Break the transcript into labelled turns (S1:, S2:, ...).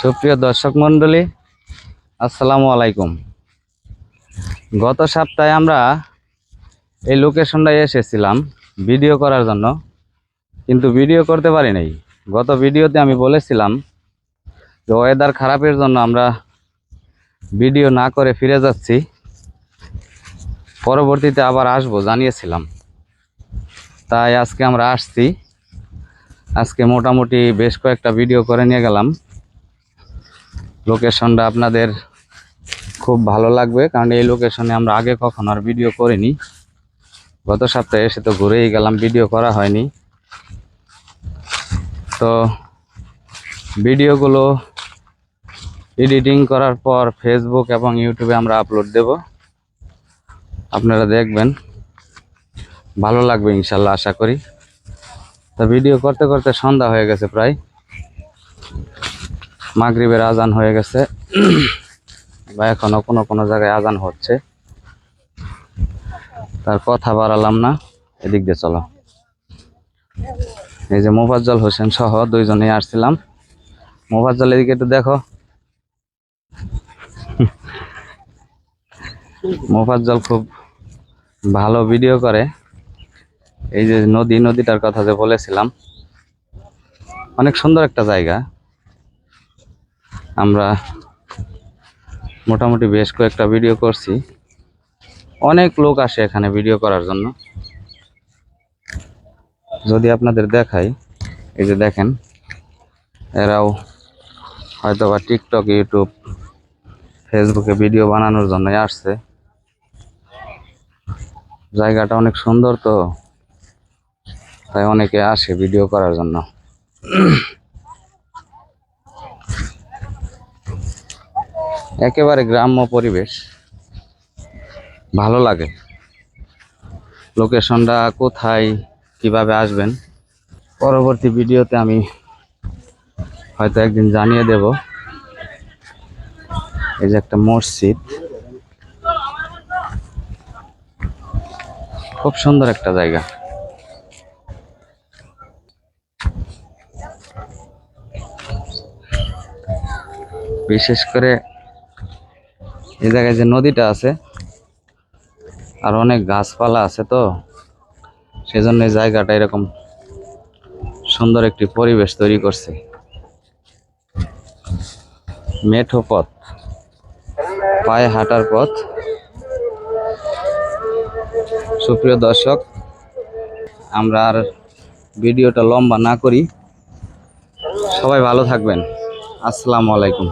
S1: সুপ্রিয় দর্শক মণ্ডলী, আসসালামু আলাইকুম। গত সপ্তাহে আমরা এই লোকেশনটায় এসেছিলাম ভিডিও করার জন্য, কিন্তু ভিডিও করতে পারি নাই। গত ভিডিওতে আমি বলেছিলাম যে ওয়েদার খারাপের জন্য আমরা ভিডিও না করে ফিরে যাচ্ছি। পরবর্তীতে আবার আসব জানিয়েছিলাম। তাই আজকে আমরা আসছি। আজকে মোটামুটি বেশ কয়েকটা ভিডিও করে নিয়ে গেলাম। লোকেশনটা আপনাদের খুব ভালো লাগবে, কারণ এই লোকেশনে আমরা আগে কখনো আর ভিডিও করিনি। গত সপ্তাহে এসে তো ঘুরেই গেলাম ভিডিও করা হয়নি। তো ভিডিওগুলো এডিটিং করার পর ফেসবুক এবং ইউটিউবে আমরা আপলোড দেব। আপনারা দেখবেন। ভালো লাগবে ইনশাল্লাহ, আশা করি। তো ভিডিও করতে করতে সন্ধ্যা হয়ে গেছে প্রায়। মাগরিবের আজান হয়ে গেছে। বা এখনও কোনো কোনো জায়গায় আজান হচ্ছে। তার কথা বাড়ালাম না, এদিক দিয়ে চলো। এই যে মোফাজ্জল হোসেন সহ দুইজনেই আসছিলাম। মোফাজ্জল, এদিকে একটু দেখো। মোফাজ্জল খুব ভালো ভিডিও করে। এই যে নদী, নদীটার কথা যে বলেছিলাম। অনেক সুন্দর একটা জায়গা। আমরা মোটামুটি বেশ কয়েকটা ভিডিও করছি। অনেক লোক আসে এখানে ভিডিও করার জন্য। যদি আপনাদের দেখাই, এই যে দেখেন, এরাও হয়তো বা টিকটক ইউটিউব ফেসবুকে ভিডিও বানানোর জন্যই আসছে। জায়গাটা অনেক সুন্দর তো, তাই অনেকে আসে ভিডিও করার জন্য। একেবারে গ্রাম্য পরিবেশ। ভালো লাগে। লোকেশনটা কোথায়, কীভাবে আসবেন, পরবর্তী ভিডিওতে আমি হয়তো একদিন জানিয়ে দেব। এই যে একটা মসজিদ। খুব সুন্দর একটা জায়গা। বিশেষ করে এই জায়গায় যে নদীটা আছে, আর অনেক গাছপালা আছে তো, সেজন্য এই জায়গাটা এরকম সুন্দর একটি পরিবেশ তৈরি করছে। মেঠো পথ, পায়ে হাঁটার পথ। সুপ্রিয় দর্শক, আমরা আর ভিডিওটা লম্বা না করি। সবাই ভালো থাকবেন। আসসালামু আলাইকুম।